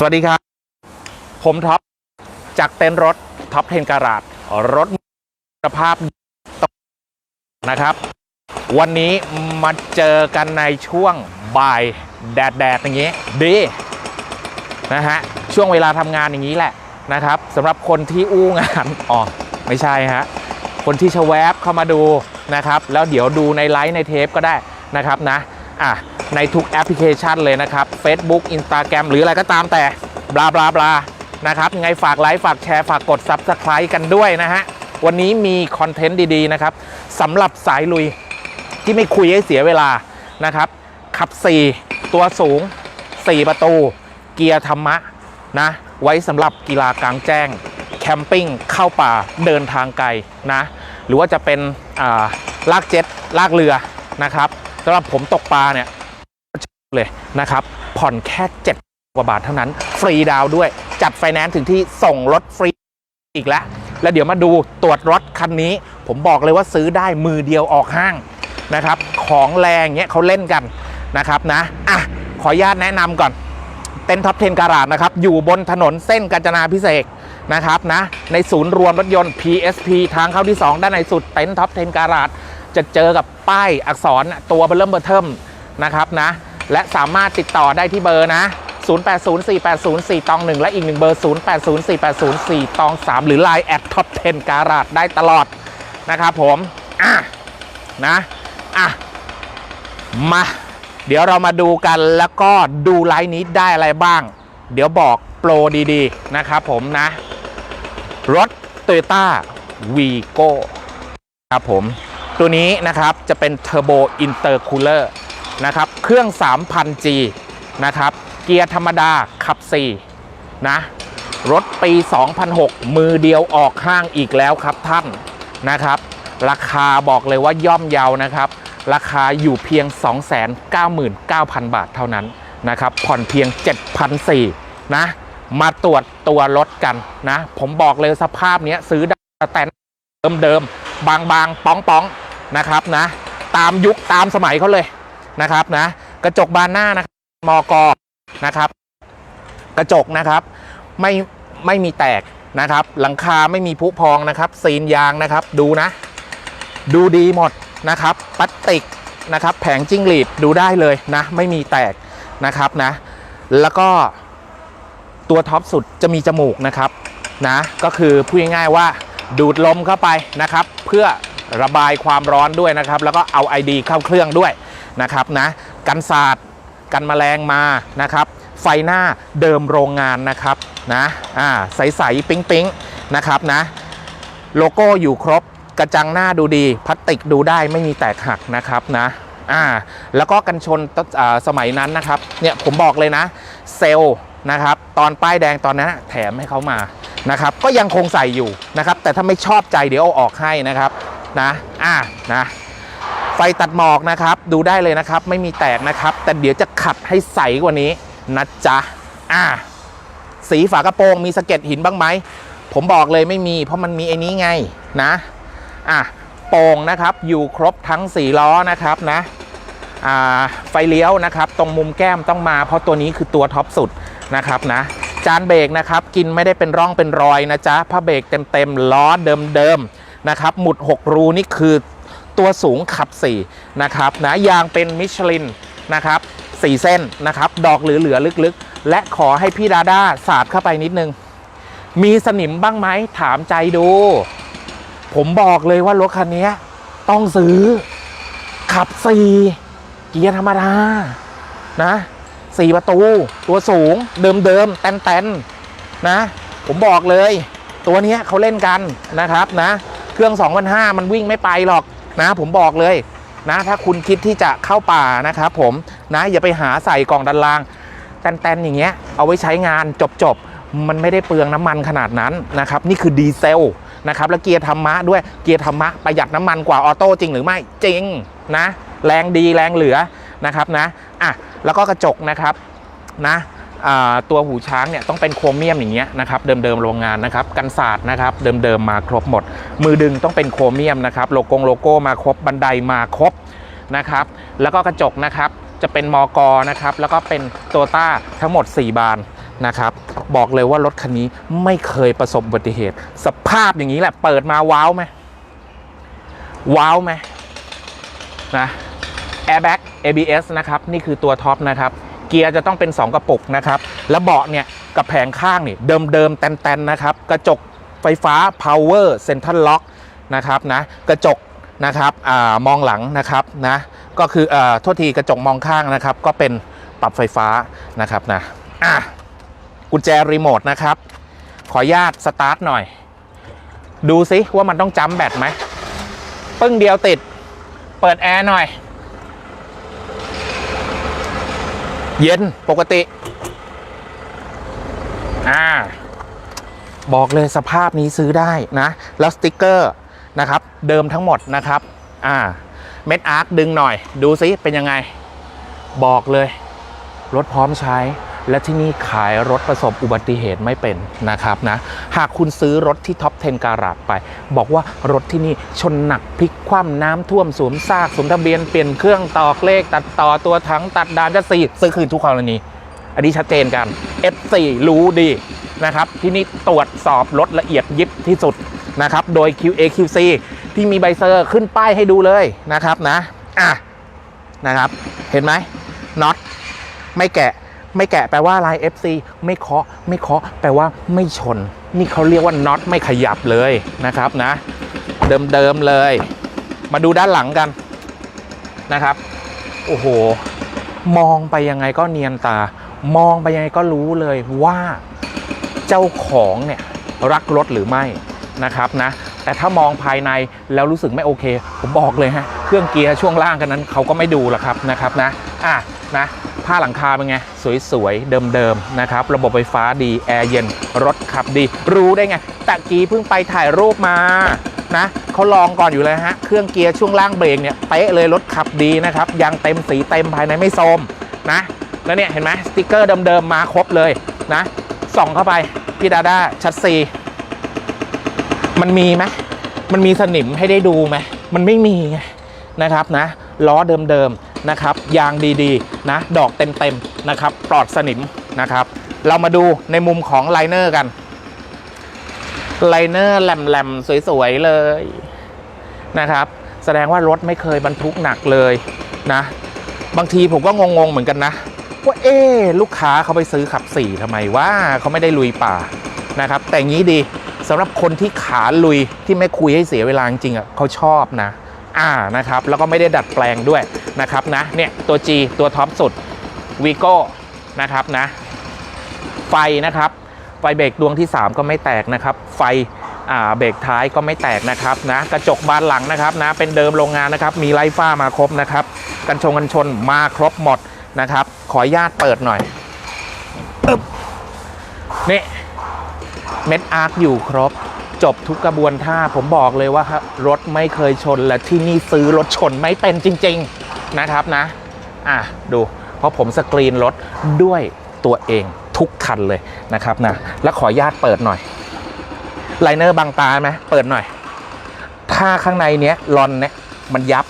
สวัสดีครับ ผมท็อป จากเต็นท์รถท็อปเทนการาดรถคุณภาพนะครับ วันนี้มาเจอกันในช่วงบ่ายแดดแดดอย่างนี้ดีนะฮะช่วงเวลาทำงานอย่างนี้แหละนะครับสำหรับคนที่อู้งานอ๋อไม่ใช่ฮะคนที่ชแวบเข้ามาดูนะครับ แล้วเดี๋ยวดูในไลฟ์ในเทปก็ได้นะครับนะอะ ในทุกแอปพลิเคชันเลยนะครับ Facebook Instagram หรืออะไรก็ตามแต่บลาบลาบลานะครับยังไงฝากไลค์ฝากแชร์ฝากกด Subscribe กันด้วยนะฮะ วันนี้มีคอนเทนต์ดีๆนะครับสำหรับสายลุยที่ไม่คุยให้เสียเวลานะครับ ขับ 4 ตัวสูง 4 ประตู เกียร์ธรรมะนะไว้สำหรับกีฬากลางแจ้ง แคมปิ้งเข้าป่าเดินทางไกลนะหรือว่าจะเป็นลากเจ็ตลากเรือนะครับสำหรับผมตกปลาเนี่ย เลยนะครับ ผ่อนแค่ 7 กว่าบาทเท่านั้น ฟรีดาวด้วย จัดไฟแนนซ์ถึงที่ส่งรถฟรีอีกแล้ว แล้วเดี๋ยวมาดูตรวจรถคันนี้ ผมบอกเลยว่าซื้อได้มือเดียวออกห้างนะครับ ของแรงเงี้ยเขาเล่นกันนะครับนะ อะ ขออนุญาตแนะนำก่อน เต็นท็อป10การาดนะครับ อยู่บนถนนเส้นกาญจนาพิเศษนะครับนะ ในศูนย์รวมรถยนต์ PSP ทางเข้าที่ 2 ด้านในสุดเต็นท็อป10การาดจะเจอกับป้ายอักษรตัวเบอร์เริ่มเบอร์เทิมนะครับนะ และสามารถติดต่อได้ที่เบอร์นะ 0804804ตอง1 และอีกหนึ่งเบอร์ 0804804ตอง 3 หรือ Line แอดท็อป10การาดได้ตลอดนะครับผมอะนะอะมา เดี๋ยวเรามาดูกันแล้วก็ดูไลน์นี้ได้อะไรบ้าง เดี๋ยวบอกโปรดีๆ นะครับผมนะ รถ Toyota Vigo ครับผม ตัวนี้นะครับจะเป็น Turbo Intercooler น นะครับ เครื่อง 3,000G นะครับ เกียร์ธรรมดาขับ 4 นะ รถปี 2006 มือเดียวออกห้างอีกแล้วครับท่านนะครับ ราคาบอกเลยว่าย่อมเยาวนะครับ ราคาอยู่เพียง 299,000 บาทเท่านั้นนะครับ ผ่อนเพียง 7,400นะ มาตรวจตัวรถกันนะ ผมบอกเลยสภาพเนี้ยซื้อได้แต่เดิมๆบางๆป้องๆนะครับนะ ตามยุคตามสมัยเขาเลย นะครับนะกระจกบานหน้านะครับมอกนะครับ กระจกนะครับไม่ไม่มีแตกนะครับ หลังคาไม่มีผุพองนะครับซีนยางนะครับ ดูนะ ดูดีหมดนะครับพลาสติกนะครับ แผงจิ้งหรีดดูได้เลยนะ ไม่มีแตกนะครับนะ แล้วก็ตัวท็อปสุดจะมีจมูกนะครับนะ ก็คือพูดง่ายๆว่าดูดลมเข้าไปนะครับ เพื่อระบายความร้อนด้วยนะครับ แล้วก็เอา ID เข้าเครื่องด้วย นะครับนะกันศาสตร์กันแมลงมานะครับ ไฟหน้าเดิมโรงงานนะครับนะอ่าใสๆปิ๊งๆนะครับนะโลโก้อยู่ครบกระจังหน้าดูดีพลาสติกดูได้ไม่มีแตกหักนะครับนะอ่าแล้วก็กันชนสมัยนั้นนะครับเนี่ยผมบอกเลยนะเซลนะครับตอนป้ายแดงตอนนั้นแถมให้เขามานะครับก็ยังคงใส่อยู่นะครับแต่ถ้าไม่ชอบใจเดี๋ยวเอาออกให้นะครับนะอ่านะ ไฟตัดหมอกนะครับ ดูได้เลยนะครับ ไม่มีแตกนะครับ แต่เดี๋ยวจะขัดให้ใสกว่านี้นะจ๊ะอ่าสีฝากระโปรงมีสะเก็ดหินบ้างไหม ผมบอกเลยไม่มี เพราะมันมีไอ้นี้ไงนะอะโป่งนะครับ อยู่ครบทั้ง4ล้อนะครับนะอ่าไฟเลี้ยวนะครับ ตรงมุมแก้มต้องมา เพราะตัวนี้คือตัวท็อปสุดนะครับนะจานเบรกนะครับ กินไม่ได้เป็นร่องเป็นรอยนะจ๊ะผ้าเบรกเต็มๆล้อเดิมๆนะครับ หมุด 6 รูนี่คือ ตัวสูงขับ 4 นะครับนะยางเป็นมิชลินนะครับ4เส้นนะครับดอกเหลือๆลึกๆ และขอให้พี่ดาด้าสาดเข้าไปนิดนึง มีสนิมบ้างไหมถามใจดู ผมบอกเลยว่ารถคันนี้ต้องซื้อ ขับ4เกียร์ธรรมดานะสี่ประตู ตัวสูงเดิมๆแตนๆนะ ผมบอกเลย ตัวนี้เขาเล่นกันนะครับนะ เครื่อง2,500 มันวิ่งไม่ไปหรอก นะผมบอกเลยนะถ้าคุณคิดที่จะเข้าป่านะครับผมนะอย่าไปหาใส่กล่องดันล่างแตนๆอย่างเงี้ยเอาไว้ใช้งานจบๆมันไม่ได้เปลืองน้ำมันขนาดนั้นนะครับนี่คือดีเซลนะครับแล้วเกียร์ธรรมะด้วยเกียร์ธรรมะประหยัดน้ำมันกว่าออโต้จริงหรือไม่จริงนะแรงดีแรงเหลือนะครับนะอะแล้วก็กระจกนะครับนะ ตัวหูช้างเนี่ยต้องเป็นโครเมียมอย่างเงี้ยนะครับเดิมๆโรงงานนะครับกันศาสตร์นะครับเดิมๆมาครบหมด มือดึงต้องเป็นโครเมียมนะครับโลโก้โลโก้มาครบบันไดมาครบนะครับแล้วก็กระจกนะครับจะเป็นมอกนะครับแล้วก็เป็นโตต้าทั้งหมด 4 บานนะครับบอกเลยว่ารถคันนี้ไม่เคยประสบอุบัติเหตุ สภาพอย่างนี้แหละเปิดมาว้าวไหมว้าวไหมนะ Airbag ABS นะครับ นี่คือตัวท็อปนะครับ เกียร์จะต้องเป็น 2 กระปุกนะครับแล้วเบาะเนี่ยกับแผงข้างนี่เดิมๆแตนๆนะครับกระจกไฟฟ้า Power Central Lock นะครับนะกระจกนะครับอมองหลังนะครับนะก็คืออโทษทีกระจกมองข้างนะครับ ก็เป็นปรับไฟฟ้านะครับนะอะกุญแจรีโมทนะครับ ขออนุญาตสตาร์ทหน่อย ดูซิว่ามันต้องจำแบตไหมปึ้งเดียวติด เปิดแอร์หน่อย เย็นปกติ อ่า บอกเลยสภาพนี้ซื้อได้นะ แล้วสติกเกอร์นะครับ เดิมทั้งหมดนะครับ อ่า เม็ดอาร์คดึงหน่อย ดูซิเป็นยังไง บอกเลย รถพร้อมใช้ และที่นี่ขายรถประสบอุบัติเหตุไม่เป็นนะครับนะหากคุณซื้อรถที่ท็อป 10 การาดไป บอกว่ารถที่นี่ชนหนักพลิกคว่ำน้ำท่วมสวมซากสวมทะเบียนเปลี่ยนเครื่องตอกเลข ตัดต่อตัวถังตัดดานจะสีซื้อคืนทุกกรณีอันนี้ชัดเจนกัน F4 รู้ดีนะครับที่นี่ตรวจสอบรถละเอียดยิบที่สุดนะครับโดย QAQC ที่มีใบเซอร์ขึ้นป้ายให้ดูเลยนะครับนะอะนะครับ เห็นไหมน็อตไม่แกะ ไม่แกะแปลว่าอะไร FC ไม่เคาะไม่เคาะแปลว่าไม่ชน นี่เขาเรียกว่าน็อตไม่ขยับเลยนะครับนะ เดิมๆเลย มาดูด้านหลังกันนะครับ โอ้โห มองไปยังไงก็เนียนตา มองไปยังไงก็รู้เลยว่าเจ้าของเนี่ยรักรถหรือไม่นะครับนะ แต่ถ้ามองภายในแล้วรู้สึกไม่โอเค ผมบอกเลยฮะ เครื่องเกียร์ช่วงล่างกันนั้นเขาก็ไม่ดูหรอกครับนะครับนะ อะนะ ผ้าหลังคาเป็นไง สวยๆ เดิมๆ นะครับ ระบบไฟฟ้าดี แอร์เย็น รถขับดี รู้ได้ไงตะกี้เพิ่งไปถ่ายรูปมานะเขาลองก่อนอยู่เลยฮะ เครื่องเกียร์ช่วงล่างเบรกเนี่ยเป๊ะเลยรถขับดีนะครับยางเต็มสีเต็มภายในไม่โทรมนะแล้วเนี่ยเห็นไหมสติกเกอร์เดิมๆ มาครบเลยนะส่องเข้าไป พี่ดาด้าชัดซีมันมีไหมมันมีสนิมให้ได้ดูไหมมันไม่มีไงนะครับนะล้อเดิมๆ นะครับ ยางดีๆ นะ ดอกเต็มๆ นะครับ ปลอดสนิมนะครับ เรามาดูในมุมของไลเนอร์กัน ไลเนอร์แหลมๆ สวยๆ เลยนะครับ แสดงว่ารถไม่เคยบรรทุกหนักเลยนะ บางทีผมก็งงๆ เหมือนกันนะ ว่าเอ๊ลูกค้าเขาไปซื้อขับสี่ทำไมว่าเขาไม่ได้ลุยป่านะครับ แต่อย่างนี้ดีสำหรับคนที่ขาลุยที่ไม่คุยให้เสียเวลาจริงอะเขาชอบนะ อ่านะครับแล้วก็ไม่ได้ดัดแปลงด้วยนะครับนะเนี่ยตัว G ตัวท็อปสุดวีโก้นะครับนะไฟนะครับไฟเบรกดวงที่ 3 ก็ไม่แตกนะครับ ไฟอ่าเบรกท้ายก็ไม่แตกนะครับนะกระจกบานหลังนะครับนะเป็นเดิมโรงงานนะครับ มีไลฟ้ามาครบนะครับ กันชงกันชนมาครบหมดนะครับ ขออนุญาตเปิดหน่อยอนี่เม็ดอาร์คอยู่ครบ จบทุกกระบวนท่าผมบอกเลยว่าครับรถไม่เคยชนและที่นี่ซื้อรถชนไม่เป็นจริง ๆนะครับนะ อะดูเพราะผมสกรีนรถด้วยตัวเองทุกคันเลยนะครับนะแล้วขออนุญาตเปิดหน่อยไลเนอร์บางตาไหมเปิดหน่อย ถ้าข้างในเนี้ยลอนเนี้ยมันยับ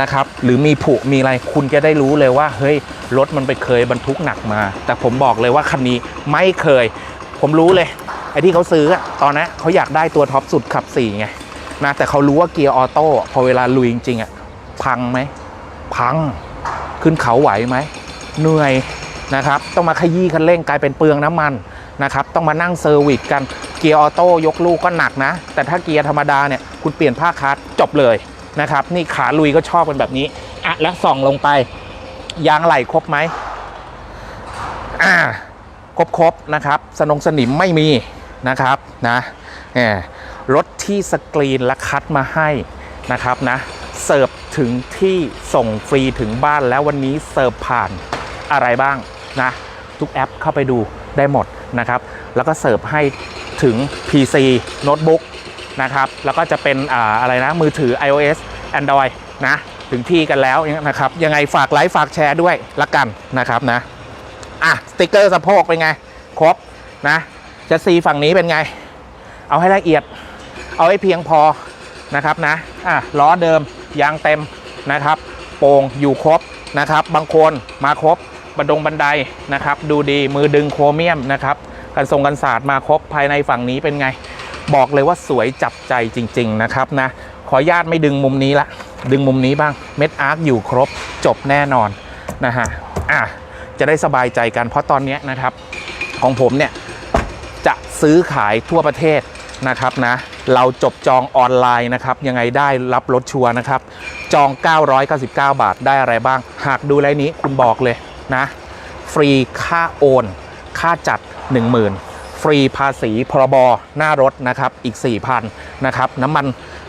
นะครับ หรือมีผุมีอะไรคุณจะได้รู้เลยว่า เฮ้ย รถมันไปเคยบรรทุกหนักมา แต่ผมบอกเลยว่าคันนี้ไม่เคย ผมรู้เลย ไอ้ที่เขาซื้อตอนนั้นเขาอยากได้ตัวท็อปสุดขับ4ไงนะแต่เขารู้ว่าเกียร์ออโต้พอเวลาลุยจริงๆอะพังไหมพังขึ้นเขาไหวไหมเหนื่อยนะครับ ต้องมาขยี้คันเร่งกลายเป็นเปลืองน้ำมันนะครับ ต้องมานั่งเซอร์วิสกันเกียร์ออโต้ยกลูกก็หนักนะ แต่ถ้าเกียร์ธรรมดาเนี่ยคุณเปลี่ยนผ้าคาร์ดจบเลยนะครับ นี่ขาลุยก็ชอบเป็นแบบนี้อะแล้วส่องลงไป ยางไหล่ครบไหมอ่าครบครบๆนะครับ สนงสนิมไม่มี นะครับนะรถที่สกรีนและคัดมาให้นะครับนะเสิร์ฟถึงที่ส่งฟรีถึงบ้านแล้ววันนี้เสิร์ฟผ่านอะไรบ้างนะทุกแอปเข้าไปดูได้หมดนะครับ แล้วก็เสิร์ฟให้ถึง PC โน้ตบุ๊กนะครับ แล้วก็จะเป็นออะไรนะมือถือ iOS Android นะถึงที่กันแล้วนะครับ ยังไงฝากไลค์ฝากแชร์ด้วยละกันนะครับนะอะสติกเกอร์สะโพกเป็นไง ครบนะ จะซีฝั่งนี้เป็นไง เอาให้ละเอียด เอาให้เพียงพอนะครับนะอะล้อเดิมยางเต็มนะครับ โป่งอยู่ครบนะครับ บางคนมาครบบันดงบันไดนะครับ ดูดีมือดึงโครเมียมนะครับกันทรงกันศาสตร์มาครบภายในฝั่งนี้เป็นไง บอกเลยว่าสวยจับใจจริง ๆ นะครับนะขออนุญาตไม่ดึงมุมนี้ละ ดึงมุมนี้บ้างเม็ดอาร์คอยู่ครบจบแน่นอนนะฮะอะจะได้สบายใจกันเพราะตอนเนี้ยนะครับ ของผมเนี่ย จะซื้อขายทั่วประเทศนะครับนะเราจบจองออนไลน์นะครับ ยังไงได้รับรถชัวร์นะครับ จอง 999 บาทได้อะไรบ้าง หากดูไลน์นี้คุณบอกเลยนะ ฟรีค่าโอน ค่าจัด 10,000 ฟรีภาษีพรบหน้ารถนะครับอีก 4,000นะครับน้ำมัน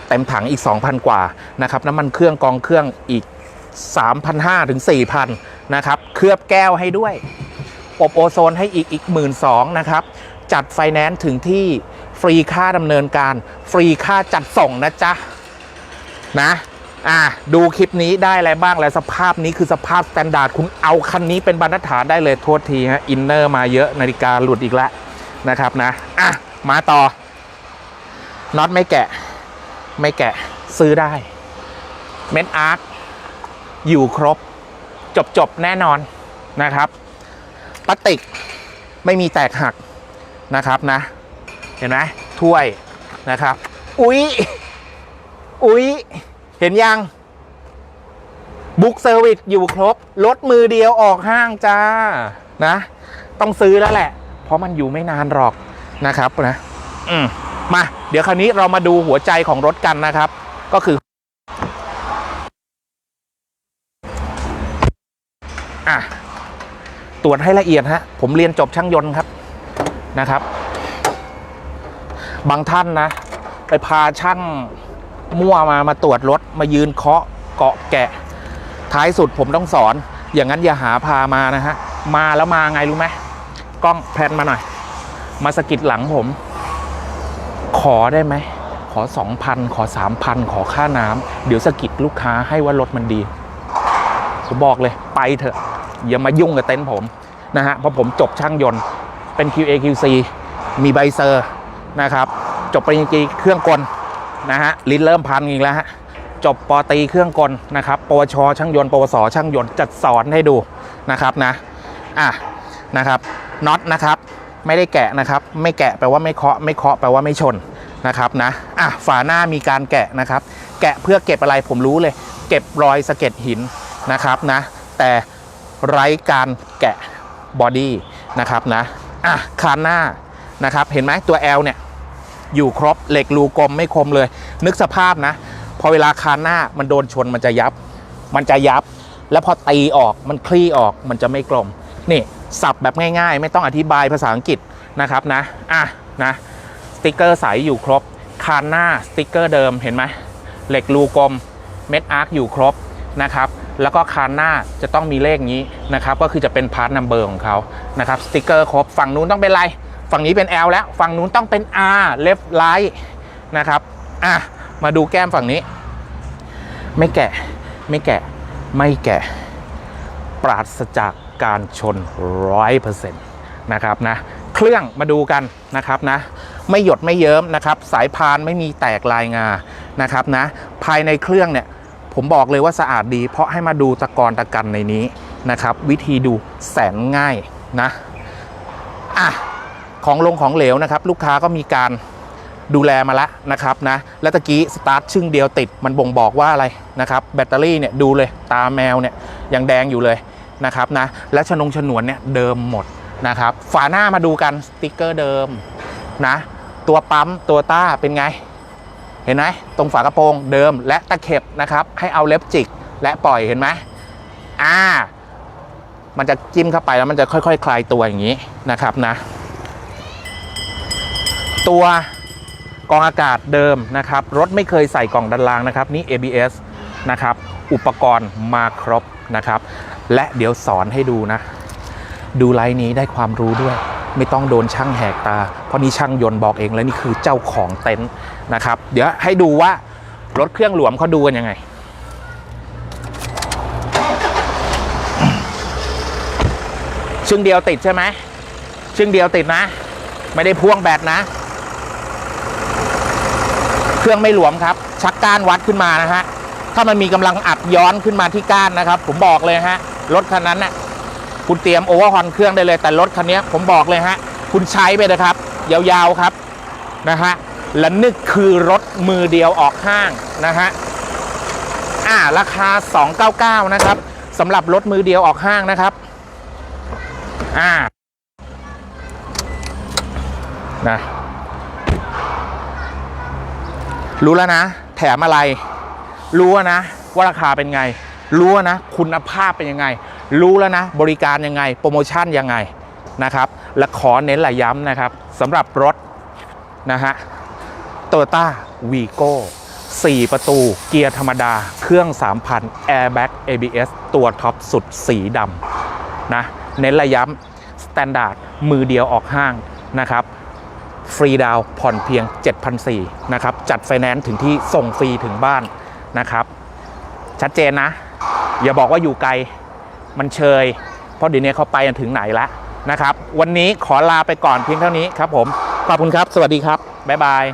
เต็มถังอีก 2,000 กว่านะครับน้ำมันเครื่องกองเครื่องอีก 3,500ถึง4,000นะครับเคลือบแก้วให้ด้วย อบโอโซนให้อีกอีก 1 2ื่นนะครับ จัดไฟแนนซ์ถึงที่ฟรีค่าดำเนินการ ฟรีค่าจัดส่งนะจ๊ะ นะ อะ ดูคลิปนี้ได้อะไรบ้างแล้วสภาพนี้คือสภาพสแตนดาร์ดคุณเอาคันนี้เป็นบรรทัดฐานได้เลยโทษทีฮะอินเนอร์มาเยอะนาฬิกาหลุดอีกแล้วนะครับนะ อะ มาต่อน็อตไม่แกะ ไม่แกะซื้อได้ เม็ดอาร์คอยู่ครบ จบจบแน่นอนนะครับพลาสติกไม่มีแตกหัก นะครับนะ เห็นไหมถ้วยนะครับ อุ๊ย อุ๊ย เห็นยังบุ๊กเซอร์วิสอยู่ครบรถมือเดียวออกห้างจ้านะ ต้องซื้อแล้วแหละ เพราะมันอยู่ไม่นานหรอกนะครับนะอืมมา เดี๋ยวคราวนี้เรามาดูหัวใจของรถกันนะครับ ก็คืออะตรวจให้ละเอียดฮะ ผมเรียนจบช่างยนต์ครับ นะครับ บางท่านนะ ไปพาช่างมั่วมามาตรวจรถมายืนเคาะเกาะแกะ ท้ายสุดผมต้องสอน อย่างนั้นอย่าหาพามานะฮะ มาแล้วมาไงรู้ไหมกล้องแพนมาหน่อย มาสะกิดหลังผม ขอได้ไหม ขอสองพันขอสามพันขอค่าน้ำเดี๋ยวสะกิดลูกค้าให้ว่ารถมันดีผมบอกเลยไปเถอะ อย่ามายุ่งกับเต็นท์ผมนะฮะเพราะผมจบช่างยนต์ เป็น QA QC มีใบเซอร์นะครับ จบปริญญาตรีเครื่องกลนะฮะลิ้นเริ่มพันอีกแล้วฮะจบปอตีเครื่องกลนะครับ ปวช ช่างยนต์ ปวส ช่างยนต์จัดสอนให้ดูนะครับนะอะนะครับน็อตนะครับ ไม่ได้แกะนะครับ ไม่แกะแปลว่าไม่เคาะ ไม่เคาะแปลว่าไม่ชนนะครับนะอะฝาหน้ามีการแกะนะครับ แกะเพื่อเก็บอะไรผมรู้เลย เก็บรอยสะเก็ดหินนะครับนะ แต่ไร้การแกะบอดี้นะครับนะ อะคานหน้านะครับ เห็นไหมตัว L เนี่ย อยู่ครบเหล็กรูกลมไม่คมเลย นึกสภาพนะ พอเวลาคานหน้ามันโดนชนมันจะยับ มันจะยับ แล้วพอตีออกมันคลี่ออกมันจะไม่กลม นี่สับแบบง่ายๆ ไม่ต้องอธิบายภาษาอังกฤษนะครับนะ อะนะสติกเกอร์ใสอยู่ครบ คานหน้าสติกเกอร์เดิมเห็นไหมเหล็กรูกลมเม็ดอาร์คอยู่ครบนะครับ แล้วก็คานหน้าจะต้องมีเลขนี้นะครับก็คือจะเป็นพาร์ทนัมเบอร์ของเขานะครับสติกเกอร์ครบฝั่งนู้นต้องเป็นไร ฝั่งนี้เป็น L แล้วฝั่งนู้นต้องเป็น R left right นะครับอะมาดูแก้มฝั่งนี้ ไม่แกะไม่แกะไม่แกะ ปราศจากการชนร้อยเปอร์เซ็นต์นะครับนะเครื่องมาดูกันนะครับนะไม่หยดไม่เยิ้มนะครับ สายพานไม่มีแตกลายงานะครับนะภายในเครื่องเนี่ย ผมบอกเลยว่าสะอาดดี เพราะให้มาดูตะกอนตะกันในนี้นะครับ วิธีดูแสนง่ายนะอะของลงของเหลวนะครับ ลูกค้าก็มีการดูแลมาแล้วนะครับนะแล้วตะกี้สตาร์ทชึ่งเดียวติดมันบ่งบอกว่าอะไรนะครับ แบตเตอรี่เนี่ยดูเลยตาแมวเนี่ยยังแดงอยู่เลยนะครับนะและชนงฉนวนเนี่ยเดิมหมดนะครับ ฝาหน้ามาดูกันสติกเกอร์เดิมนะตัวปั๊มตัวต้าเป็นไง เห็นไหมตรงฝากระโปรงเดิมและตะเข็บนะครับให้เอาเล็บจิกและปล่อยเห็นไหมอ่า มันจะจิ้มเข้าไปแล้วมันจะค่อยๆคลายตัวอย่างนี้นะครับนะ ตัวกองอากาศเดิมนะครับ รถไม่เคยใส่กล่องดันรางนะครับ นี่ ABS นะครับ อุปกรณ์มาครบนะครับ และเดี๋ยวสอนให้ดูนะ ดูไลน์นี้ได้ความรู้ด้วย ไม่ต้องโดนช่างแหกตา เพราะนี่ช่างยนต์บอกเองแล้วนี่คือเจ้าของเต็นท์ นะครับ เดี๋ยวให้ดูว่ารถเครื่องหลวมเขาดูกันยังไง ชึ่งเดียวติดใช่ไหมชึ่งเดียวติดนะ ไม่ได้พ่วงแบตนะ เครื่องไม่หลวมครับ ชักก้านวัดขึ้นมานะฮะถ้ามันมีกำลังอัดย้อนขึ้นมาที่ก้านนะครับ ผมบอกเลยฮะรถคันนั้นน่ะคุณเตรียมโอเวอร์ฮอนเครื่องได้เลยแต่รถคันนี้ผมบอกเลยฮะ คุณใช้ไปนะครับ ยาวๆครับนะฮะ และนึกคือรถมือเดียวออกห้างนะฮะอ่าราคา 299 นะครับสำหรับรถมือเดียวออกห้างนะครับอ่านะรู้แล้วนะ แถมอะไร รู้นะ ว่าราคาเป็นไง รู้นะ คุณภาพเป็นยังไง รู้แล้วนะ บริการยังไง โปรโมชั่นยังไงนะครับ และขอเน้นหลายย้ำนะครับสำหรับรถนะฮะ โตโยต้าวีโก้4 ประตูเกียร์ธรรมดา เครื่อง 3,000 Airbag ABS ตัวท็อปสุดสีดำนะเน้นระย้ำสแตนดาร์ดมือเดียวออกห้างนะครับฟรีดาวผ่อนเพียง 7,400นะครับจัดไฟแนนซ์ถึงที่ส่งฟรีถึงบ้านนะครับ ชัดเจนนะ อย่าบอกว่าอยู่ไกลมันเชย เพราะเดี๋ยวนี้เขาไปถึงไหนแล้วนะครับ วันนี้ขอลาไปก่อนเพียงเท่านี้ครับผม ขอบคุณครับ สวัสดีครับ บ๊ายบาย